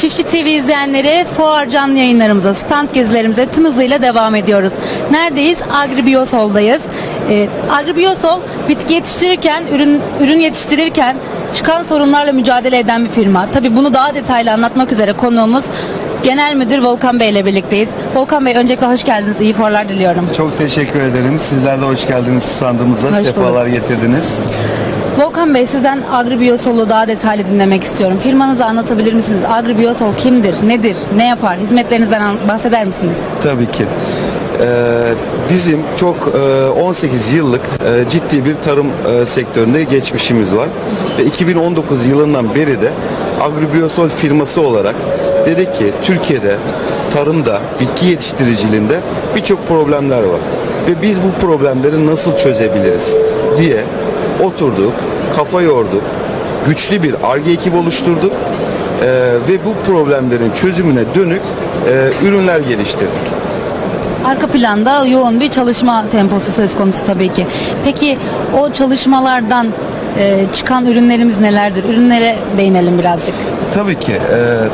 Çiftçi TV izleyenleri fuar canlı yayınlarımıza, stand gezilerimize tüm hızıyla devam ediyoruz. Neredeyiz? Agribiosol'dayız. Ee, Agribiosol bitki yetiştirirken, ürün ürün yetiştirirken çıkan sorunlarla mücadele eden bir firma. Tabii bunu daha detaylı anlatmak üzere konuğumuz Genel Müdür Volkan Bey ile birlikteyiz. Volkan Bey öncelikle hoş geldiniz. İyi fuarlar diliyorum. Çok teşekkür ederim. Sizler de hoş geldiniz standımıza. Hoş bulduk. Sefalar getirdiniz. Volkan Bey sizden Agribiosol'u daha detaylı dinlemek istiyorum. Firmanızı anlatabilir misiniz? Agribiosol kimdir? Nedir? Ne yapar? Hizmetlerinizden bahseder misiniz? Tabii ki. Ee, bizim çok e, 18 yıllık e, ciddi bir tarım e, sektöründe geçmişimiz var. Ve 2019 yılından beri de Agribiosol firması olarak dedik ki Türkiye'de tarımda, bitki yetiştiriciliğinde birçok problemler var. Ve biz bu problemleri nasıl çözebiliriz diye oturduk, kafa yorduk, güçlü bir ARGE ekibi oluşturduk Ee, ve bu problemlerin çözümüne dönük e, ürünler geliştirdik. Arka planda yoğun bir çalışma temposu söz konusu tabii ki. Peki o çalışmalardan e, çıkan ürünlerimiz nelerdir? Ürünlere değinelim birazcık. Tabii ki. E,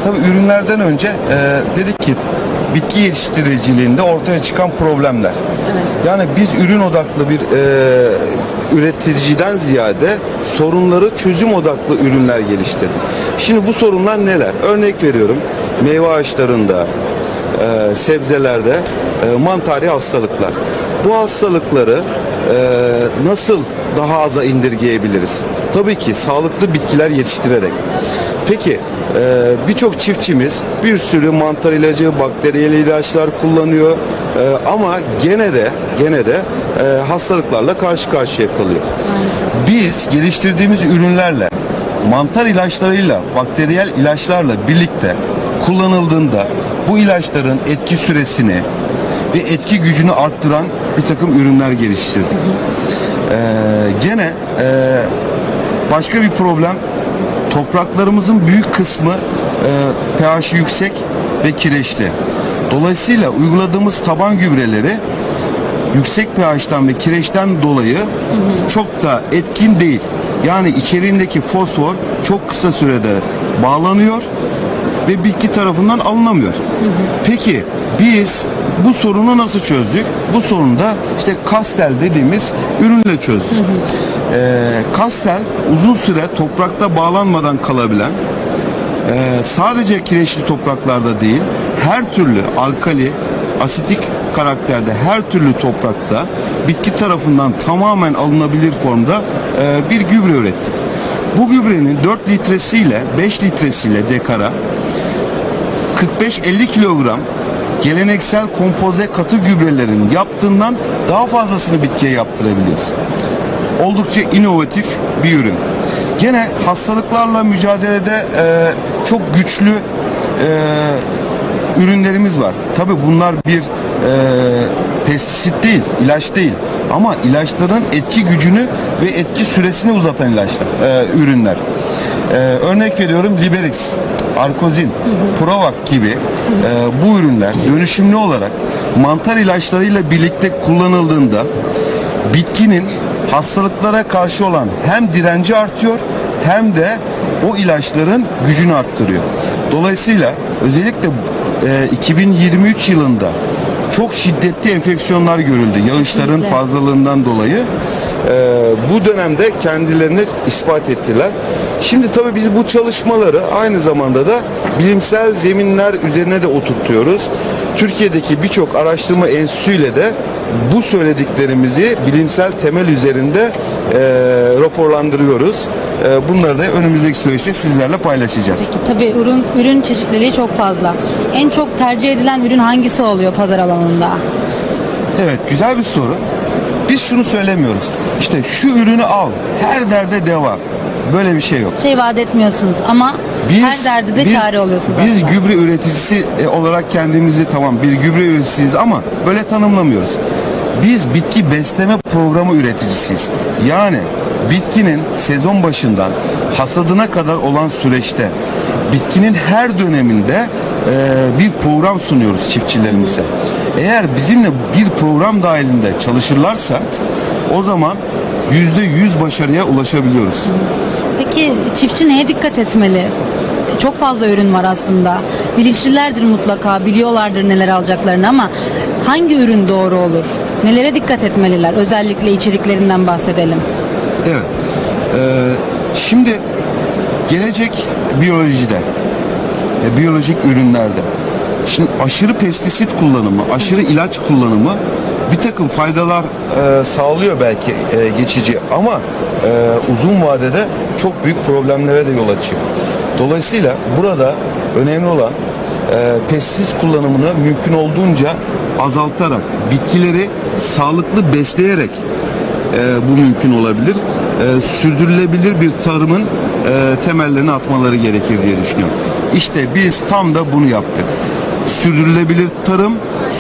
tabii ürünlerden önce e, dedik ki bitki yetiştiriciliğinde ortaya çıkan problemler. Yani biz ürün odaklı bir e, üreticiden ziyade sorunları çözüm odaklı ürünler geliştirdik. Şimdi bu sorunlar neler? Örnek veriyorum. Meyve ağaçlarında, e, sebzelerde e, mantari hastalıklar. Bu hastalıkları e, nasıl daha aza indirgeyebiliriz? Tabii ki sağlıklı bitkiler yetiştirerek. Peki e, birçok çiftçimiz bir sürü mantar ilacı, bakteriyel ilaçlar kullanıyor E, ama gene de gene de e, hastalıklarla karşı karşıya kalıyor. Biz geliştirdiğimiz ürünlerle mantar ilaçlarıyla, bakteriyel ilaçlarla birlikte kullanıldığında bu ilaçların etki süresini ve etki gücünü arttıran bir takım ürünler geliştirdik. Ee, gene e, başka bir problem topraklarımızın büyük kısmı e, pH yüksek ve kireçli. Dolayısıyla uyguladığımız taban gübreleri yüksek pH'tan ve kireçten dolayı çok da etkin değil. Yani içeriğindeki fosfor çok kısa sürede bağlanıyor ve bitki tarafından alınamıyor. Peki biz bu sorunu nasıl çözdük? Bu sorunu da işte kastel dediğimiz ürünle çözdük. Ee, kastel uzun süre toprakta bağlanmadan kalabilen ee, sadece kireçli topraklarda değil, her türlü alkali, asitik karakterde her türlü toprakta bitki tarafından tamamen alınabilir formda e, bir gübre ürettik. Bu gübrenin 4 litresiyle 5 litresiyle dekara 45-50 kilogram geleneksel kompoze katı gübrelerin yaptığından daha fazlasını bitkiye yaptırabiliyoruz oldukça inovatif bir ürün. Gene hastalıklarla mücadelede e, çok güçlü e, ürünlerimiz var. Tabi bunlar bir e, pestisit değil, ilaç değil. Ama ilaçların etki gücünü ve etki süresini uzatan ilaçlar, e, ürünler. E, örnek veriyorum Liberix, Arkozin, Provac gibi e, bu ürünler dönüşümlü olarak mantar ilaçlarıyla birlikte kullanıldığında bitkinin hastalıklara karşı olan hem direnci artıyor hem de o ilaçların gücünü arttırıyor. Dolayısıyla özellikle e, 2023 yılında çok şiddetli enfeksiyonlar görüldü. Yağışların Kesinlikle. fazlalığından dolayı e, bu dönemde kendilerini ispat ettiler. Şimdi tabii biz bu çalışmaları aynı zamanda da bilimsel zeminler üzerine de oturtuyoruz. Türkiye'deki birçok araştırma enstitüsüyle de bu söylediklerimizi bilimsel temel üzerinde e, raporlandırıyoruz. E, bunları da önümüzdeki süreçte sizlerle paylaşacağız. Tabii ürün ürün çeşitliliği çok fazla. En çok tercih edilen ürün hangisi oluyor pazar alanında? Evet güzel bir soru. Biz şunu söylemiyoruz. İşte şu ürünü al. Her derde devam. Böyle bir şey yok. Şey vaat etmiyorsunuz ama her derde de biz- çare oluyorsunuz Biz aslında. gübre üreticisi e, olarak kendimizi tamam bir gübre üreticisiyiz ama böyle tanımlamıyoruz. Biz bitki besleme programı üreticisiyiz. Yani bitkinin sezon başından hasadına kadar olan süreçte bitkinin her döneminde e, bir program sunuyoruz çiftçilerimize. Eğer bizimle bir program dahilinde çalışırlarsa o zaman yüzde yüz başarıya ulaşabiliyoruz. Peki çiftçi neye dikkat etmeli? Çok fazla ürün var aslında. Bilinçlilerdir mutlaka, biliyorlardır neler alacaklarını ama hangi ürün doğru olur? Nelere dikkat etmeliler? Özellikle içeriklerinden bahsedelim. Evet. Ee, şimdi gelecek biyolojide, e, biyolojik ürünlerde. Şimdi aşırı pestisit kullanımı, aşırı ilaç kullanımı bir takım faydalar e, sağlıyor belki e, geçici ama e, uzun vadede çok büyük problemlere de yol açıyor. Dolayısıyla burada önemli olan e, pestisit kullanımını mümkün olduğunca azaltarak, bitkileri sağlıklı besleyerek e, bu mümkün olabilir. E, sürdürülebilir bir tarımın e, temellerini atmaları gerekir diye düşünüyorum. İşte biz tam da bunu yaptık. Sürdürülebilir tarım,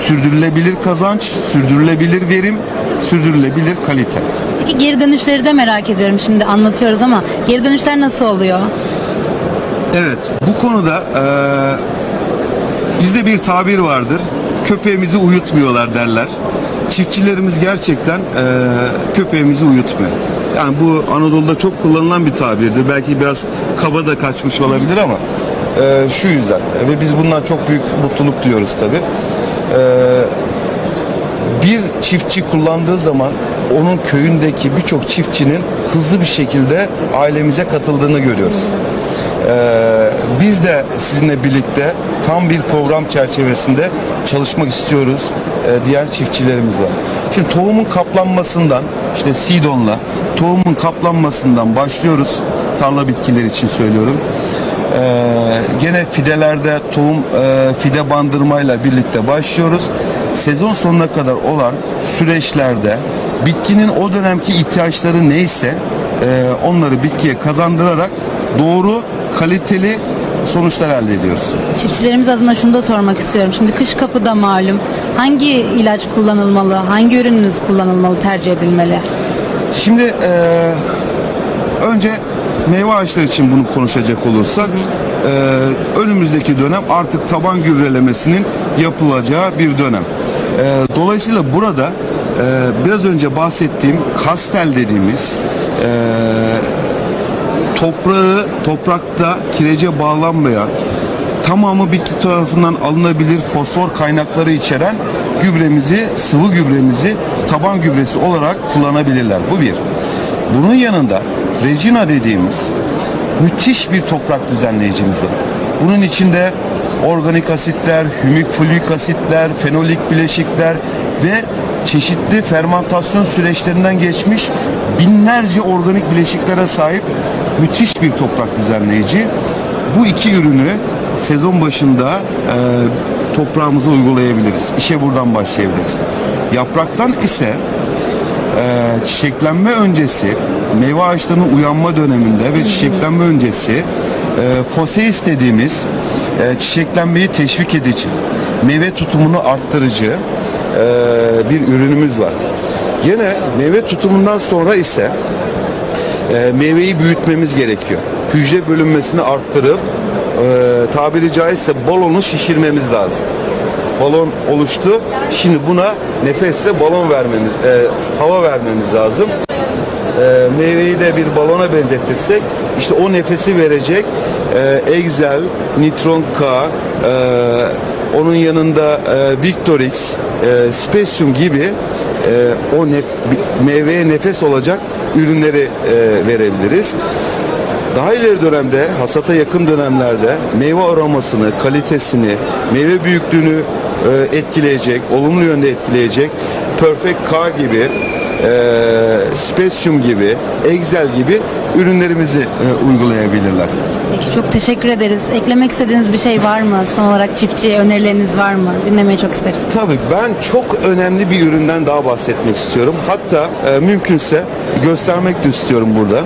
sürdürülebilir kazanç, sürdürülebilir verim, sürdürülebilir kalite. Peki geri dönüşleri de merak ediyorum. Şimdi anlatıyoruz ama geri dönüşler nasıl oluyor? Evet, bu konuda e, bizde bir tabir vardır. Köpeğimizi uyutmuyorlar derler. Çiftçilerimiz gerçekten e, köpeğimizi uyutmuyor. Yani bu Anadolu'da çok kullanılan bir tabirdir. Belki biraz kaba da kaçmış olabilir ama e, şu yüzden ve biz bundan çok büyük mutluluk duyuyoruz tabii. E, bir çiftçi kullandığı zaman onun köyündeki birçok çiftçinin hızlı bir şekilde ailemize katıldığını görüyoruz. Ee, biz de sizinle birlikte tam bir program çerçevesinde çalışmak istiyoruz e, diyen çiftçilerimiz var. Şimdi tohumun kaplanmasından işte sidonla tohumun kaplanmasından başlıyoruz tarla bitkileri için söylüyorum. Ee, gene fidelerde tohum e, fide bandırmayla birlikte başlıyoruz. Sezon sonuna kadar olan süreçlerde bitkinin o dönemki ihtiyaçları neyse e, onları bitkiye kazandırarak doğru kaliteli sonuçlar elde ediyoruz. Çiftçilerimiz adına şunu da sormak istiyorum. Şimdi kış kapıda malum. Hangi ilaç kullanılmalı? Hangi ürününüz kullanılmalı, tercih edilmeli? Şimdi e, önce meyve ağaçları için bunu konuşacak olursak e, önümüzdeki dönem artık taban gübrelemesinin yapılacağı bir dönem. E, dolayısıyla burada e, biraz önce bahsettiğim kastel dediğimiz e, toprağı toprakta kirece bağlanmayan tamamı bitki tarafından alınabilir fosfor kaynakları içeren gübremizi, sıvı gübremizi taban gübresi olarak kullanabilirler. Bu bir. Bunun yanında Regina dediğimiz müthiş bir toprak düzenleyicimiz var. Bunun içinde organik asitler, hümik fluik asitler, fenolik bileşikler ve çeşitli fermentasyon süreçlerinden geçmiş binlerce organik bileşiklere sahip müthiş bir toprak düzenleyici. Bu iki ürünü sezon başında e, toprağımıza uygulayabiliriz. İşe buradan başlayabiliriz. Yapraktan ise e, çiçeklenme öncesi, meyve ağaçlarının uyanma döneminde ve çiçeklenme öncesi e, foseis dediğimiz e, çiçeklenmeyi teşvik edici, meyve tutumunu arttırıcı e, bir ürünümüz var. Gene meyve tutumundan sonra ise e, meyveyi büyütmemiz gerekiyor. Hücre bölünmesini arttırıp e, tabiri caizse balonu şişirmemiz lazım. Balon oluştu. Şimdi buna nefesle balon vermemiz, e, hava vermemiz lazım. E, meyveyi de bir balona benzetirsek işte o nefesi verecek e, Excel, Nitron K, e, onun yanında e, Victorix, e, Specium gibi e, o nef- meyveye nefes olacak ürünleri e, verebiliriz. Daha ileri dönemde, hasata yakın dönemlerde meyve aromasını, kalitesini, meyve büyüklüğünü e, etkileyecek, olumlu yönde etkileyecek Perfect K gibi, e, Specium gibi, Excel gibi ürünlerimizi e, uygulayabilirler. Peki çok teşekkür ederiz. Eklemek istediğiniz bir şey var mı? Son olarak çiftçiye önerileriniz var mı? Dinlemeyi çok isteriz. Tabii ben çok önemli bir üründen daha bahsetmek istiyorum. Hatta e, mümkünse göstermek de istiyorum burada.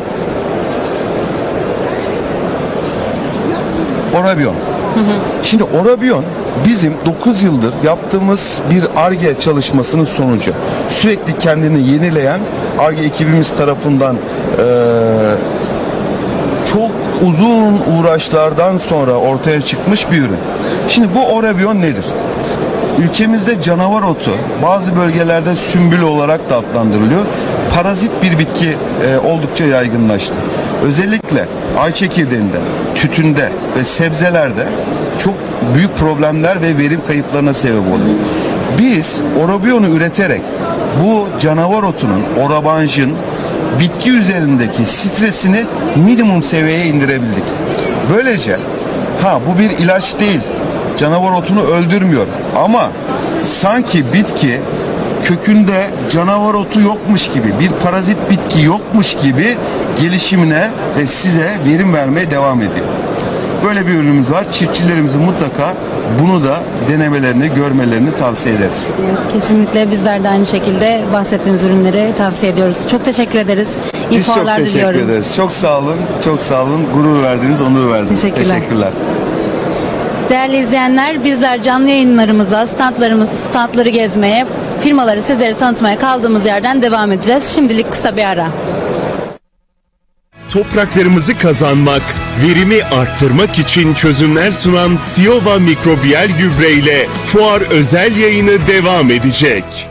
Orabion. Şimdi Orabion bizim 9 yıldır yaptığımız bir ARGE çalışmasının sonucu. Sürekli kendini yenileyen ARGE ekibimiz tarafından e, çok uzun uğraşlardan sonra ortaya çıkmış bir ürün. Şimdi bu Orabion nedir? Ülkemizde canavar otu, bazı bölgelerde sümbül olarak da adlandırılıyor. Parazit bir bitki e, oldukça yaygınlaştı. Özellikle ay çekirdeğinde, tütünde ve sebzelerde çok büyük problemler ve verim kayıplarına sebep oluyor. Biz orobiyonu üreterek bu canavar otunun, orabanjın bitki üzerindeki stresini minimum seviyeye indirebildik. Böylece ha bu bir ilaç değil. Canavar otunu öldürmüyor ama sanki bitki kökünde canavar otu yokmuş gibi, bir parazit bitki yokmuş gibi gelişimine ve size verim vermeye devam ediyor. Böyle bir ürünümüz var. Çiftçilerimizin mutlaka bunu da denemelerini, görmelerini tavsiye ederiz. Evet, kesinlikle bizler de aynı şekilde bahsettiğiniz ürünleri tavsiye ediyoruz. Çok teşekkür ederiz. İyi Biz çok teşekkür diliyorum. ederiz. Çok sağ olun, çok sağ olun. Gurur verdiniz, onur verdiniz. Teşekkürler. Teşekkürler. Değerli izleyenler bizler canlı yayınlarımıza, standlarımız, standları gezmeye, firmaları sizlere tanıtmaya kaldığımız yerden devam edeceğiz. Şimdilik kısa bir ara. Topraklarımızı kazanmak, verimi arttırmak için çözümler sunan Siova Mikrobiyal Gübre ile fuar özel yayını devam edecek.